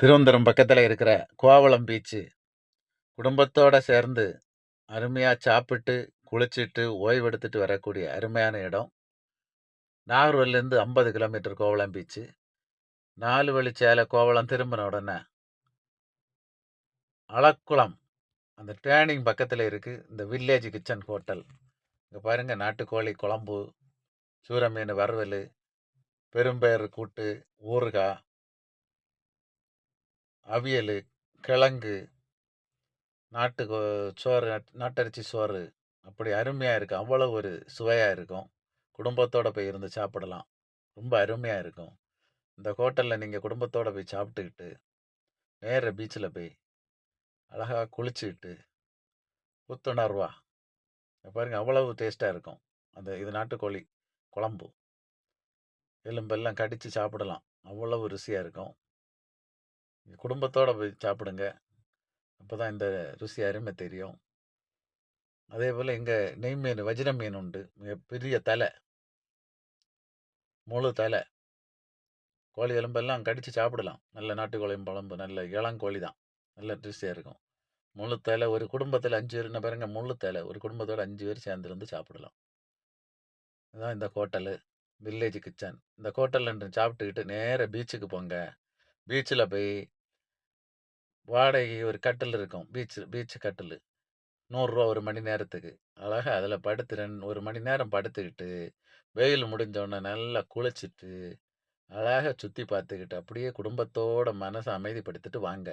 திருவந்தரம் பக்கத்தில் இருக்கிற கோவளம் பீச்சு குடும்பத்தோடு சேர்ந்து அருமையாக சாப்பிட்டு குளிச்சுட்டு ஓய்வெடுத்துட்டு வரக்கூடிய அருமையான இடம். நாகர்வல்லேருந்து ஐம்பது கிலோமீட்டர் கோவளம் பீச்சு நாலு சேலை கோவளம் திரும்பின உடனே அளக்குளம் அந்த டேர்னிங் பக்கத்தில் இருக்குது இந்த வில்லேஜ் கிச்சன் ஹோட்டல் இங்கே பாருங்கள் நாட்டுக்கோழி குழம்பு சூரமீன் வறுவல் பெரும்பேறு கூட்டு ஊறுகாய் அவியல் கிழங்கு நாட்டு சோறு நாட்டரிசி சோறு. அப்படி அருமையாக இருக்கும் அவ்வளோ ஒரு சுவையாக இருக்கும். குடும்பத்தோடு போய் இருந்து சாப்பிடலாம். ரொம்ப அருமையாக இருக்கும். இந்த ஹோட்டலில் நீங்கள் குடும்பத்தோடு போய் சாப்பிட்டுக்கிட்டு நேர பீச்சில் போய் அழகாக குளிச்சுக்கிட்டு புத்துணர்வா. பாருங்கள் அவ்வளவு டேஸ்ட்டாக இருக்கும். அந்த இது நாட்டுக்கோழி குழம்பு. எலும்பெல்லாம் கடித்து சாப்பிடலாம். அவ்வளவு ருசியாக இருக்கும். குடும்பத்தோடு போய் சாப்பிடுங்க. அப்போ தான் இந்த ருசி அருமை தெரியும். அதே போல் இங்கே நெய் மீன் வஜ்ர மீன் உண்டு. பெரிய தலை முழு தலை கோழி எலும்பெல்லாம் கடித்து சாப்பிடலாம். நல்ல நாட்டுக்கோழியும் குழம்பு நல்ல இளங்கோழி தான். நல்ல ருசியாக இருக்கும். முழு தலை ஒரு குடும்பத்தில் அஞ்சு பேர் என்ன பாருங்க முழு தலை ஒரு குடும்பத்தோடு அஞ்சு பேர் சேர்ந்துருந்து சாப்பிடலாம். இதுதான் இந்த ஹோட்டலு. Village kitchen. இந்த ஹோட்டலில் சாப்பிட்டுக்கிட்டு நேராக பீச்சுக்கு போங்க. பீச்சில் போய் வாடகை ஒரு கட்டில் இருக்கும். பீச்சு பீச்சு கட்டில். நூறுரூவா ஒரு மணி நேரத்துக்கு. அழகாக அதில் படுத்து ரெண்டு ஒரு மணி நேரம் படுத்துக்கிட்டு வெயில் முடிஞ்சோடனே நல்லா குளிச்சுட்டு அழகாக சுற்றி பார்த்துக்கிட்டு அப்படியே குடும்பத்தோட மனசை அமைதிப்படுத்திட்டு வாங்க.